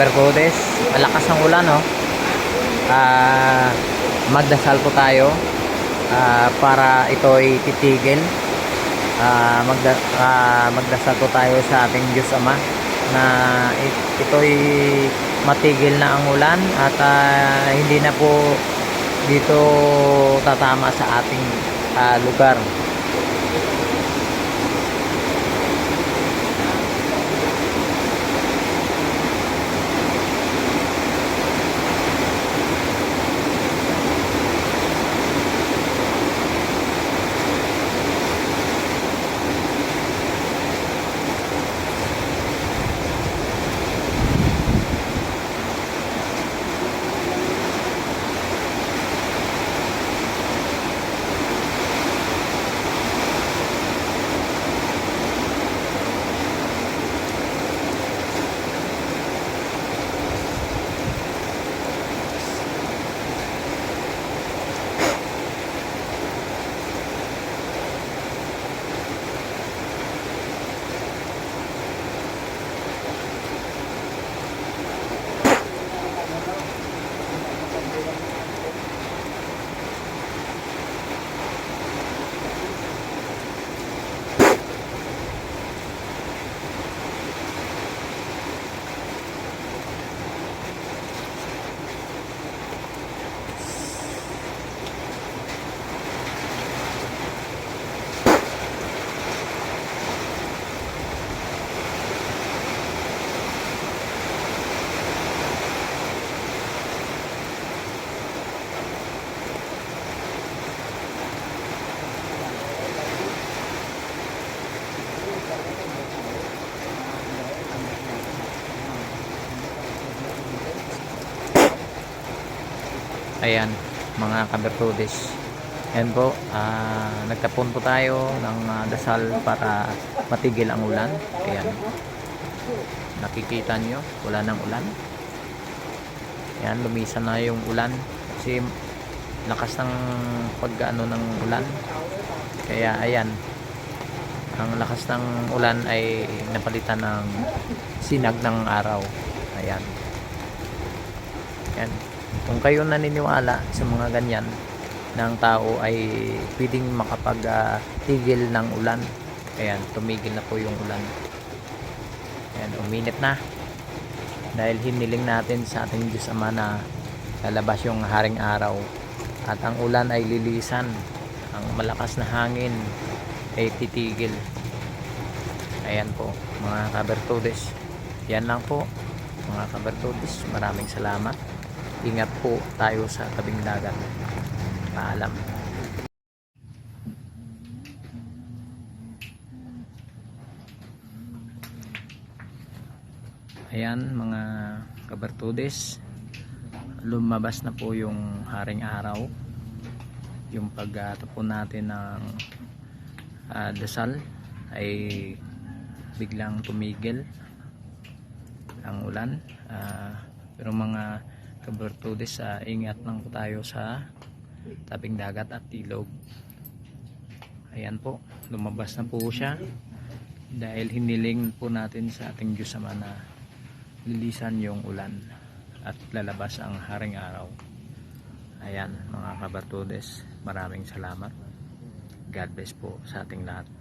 kaberkodes, malakas ang ulan no. Ah, magdasal po tayo ah, para ito ay titigil. Ah, magda, ah, magdasal po tayo sa ating Diyos Ama na it- ito'y matigil na ang ulan at ah, hindi na po dito tatama sa ating ah, lugar. Ayan, mga kabertudes. Ayan po, ah, nagtapon po tayo ng ah, dasal para matigil ang ulan. Ayan. Nakikita nyo, wala ng ulan. Ayan, lumisan na yung ulan. Kasi lakas ng pagkaano ng ulan. Kaya ayan, ang lakas ng ulan ay napalitan ng sinag ng araw. Ayan. Ayan. Kung kayo naniniwala sa mga ganyan ng tao ay pwedeng makapag-tigil ng ulan. Ayan, tumigil na po yung ulan. Ayan, uminit na. Dahil hiniling natin sa ating Diyos Ama na lalabas yung haring araw. At ang ulan ay lilisan. Ang malakas na hangin ay titigil. Ayan po, mga kabertudes. Yan lang po, mga kabertudes. Maraming salamat. Ingat po tayo sa tabing dagat. Paalam. Ayan mga kabertudes. Lumabas na po yung haring araw. Yung pagtapon natin ng ah, dasal ay biglang tumigil ang ulan. Ah, pero mga kabertudes, ah, ingat lang po tayo sa tabing dagat at ilog. Ayan po, lumabas na po siya dahil hiniling po natin sa ating Diyos Ama na lilisan yung ulan at lalabas ang haring araw. Ayan mga kabertudes, maraming salamat. God bless po sa ating lahat.